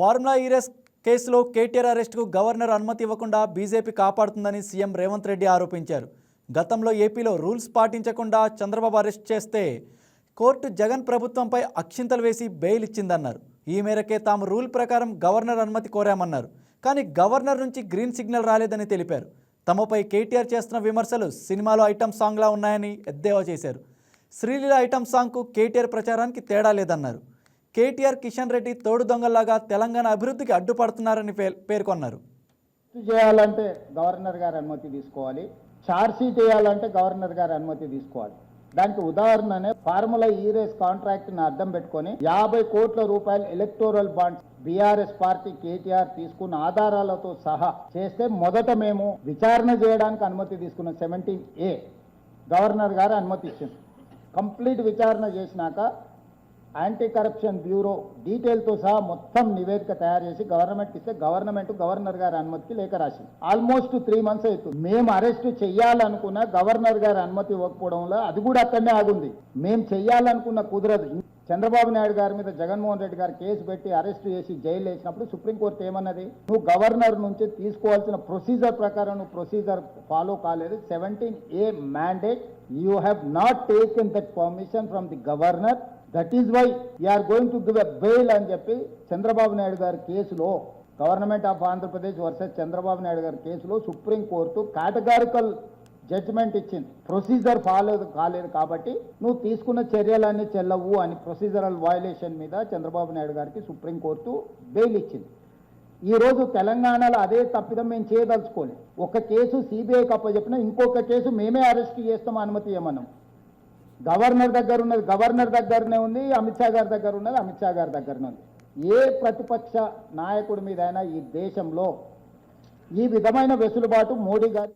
Formula ఈరెస్ కేసులో కేటీఆర్ అరెస్టుకు governor అనుమతి ఇవ్వకుండా బీజేపీ కాపాడుతుందని సీఎం రేవంత్ రెడ్డి ఆరోపించారు. గతంలో ఏపీలో రూల్స్ పాటించకుండా చంద్రబాబు అరెస్ట్ చేస్తే కోర్టు జగన్ ప్రభుత్వంపై అక్షింతలు వేసి బెయిల్ ఇచ్చిందన్నారు. ఈ మేరకే తాము రూల్ ప్రకారం గవర్నర్ అనుమతి కోరామన్నారు. కానీ గవర్నర్ నుంచి గ్రీన్ సిగ్నల్ రాలేదని తెలిపారు. తమపై కేటీఆర్ చేస్తున్న విమర్శలు సినిమాలో ఐటమ్ సాంగ్లా ఉన్నాయని ఎద్దేవా చేశారు. శ్రీలీల ఐటమ్ సాంగ్కు కేటీఆర్ ప్రచారానికి తేడా లేదన్నారు. కేటీఆర్ కిషన్ రెడ్డి తోడు దొంగలాగా తెలంగాణ అభివృద్ధికి అడ్డుపడుతున్నారని పేర్కొన్నారు. చేయాలంటే గవర్నర్ గారి అనుమతి తీసుకోవాలి. ఛార్జ్ షీట్ వేయాలంటే గవర్నర్ గారి అనుమతి తీసుకోవాలి. దానికి ఉదాహరణనే ఫార్ములా ఈ రేస్ కాంట్రాక్ట్ని అర్థం పెట్టుకొని యాభై కోట్ల రూపాయలు electoral bonds BRS party KTR తీసుకున్న ఆధారాలతో సహా చేస్తే మొదట మేము విచారణ చేయడానికి అనుమతి తీసుకున్న సెవెంటీన్ ఏ గవర్నర్ గారు అనుమతి ఇచ్చింది. కంప్లీట్ విచారణ చేసినాక యాంటీ కరప్షన్ బ్యూరో డీటెయిల్తో సహా మొత్తం నివేదిక తయారు చేసి గవర్నమెంట్ ఇస్తే గవర్నమెంట్ గవర్నర్ గారి అనుమతికి లేఖ రాసింది. ఆల్మోస్ట్ త్రీ మంత్స్ అవుతుంది. మేము అరెస్ట్ చెయ్యాలనుకున్న గవర్నర్ గారి అనుమతి ఇవ్వకపోవడంలో అది కూడా అక్కడనే ఆగుంది. మేము చెయ్యాలనుకున్న కుదరదు. చంద్రబాబు నాయుడు గారి మీద జగన్మోహన్ రెడ్డి గారు కేసు పెట్టి అరెస్ట్ చేసి జైలు వేసినప్పుడు సుప్రీంకోర్టు ఏమన్నది? నువ్వు గవర్నర్ నుంచి తీసుకోవాల్సిన ప్రొసీజర్ ప్రకారం నువ్వు ప్రొసీజర్ ఫాలో కాలేదు. Seventeen A mandate you have not taken that permission from the governor that is why are going to give a bail అని చెప్పి చంద్రబాబు నాయుడు గారి కేసులో government of Andhra Pradesh versus Chandrababu Naidu గారి కేసులో supreme court categorical judgment ఇచ్చింది. Procedure follow కాలేదు కాబట్టి నువ్వు తీసుకున్న చర్యలన్నీ చెల్లవు అని ప్రొసీజరల్ వయలేషన్ మీద చంద్రబాబు నాయుడు గారికి సుప్రీంకోర్టు బెయిల్ ఇచ్చింది. ఈరోజు తెలంగాణలో అదే తప్పిదం మేము చేయదలుచుకోలేదు. ఒక కేసు సిబిఐకి అప్పచెప్పిన ఇంకొక కేసు మేమే అరెస్ట్ చేస్తాం అనుమతి ఇవ్వమన్నాం. గవర్నర్ దగ్గర ఉన్నది గవర్నర్ దగ్గరనే ఉంది అమిత్ షా గారి దగ్గర ఉన్నది అమిత్ షా గారి దగ్గరనే ఉంది. ఏ ప్రతిపక్ష నాయకుడి మీదైనా ఈ దేశంలో ఈ విధమైన వెసులుబాటు మోడీ గారి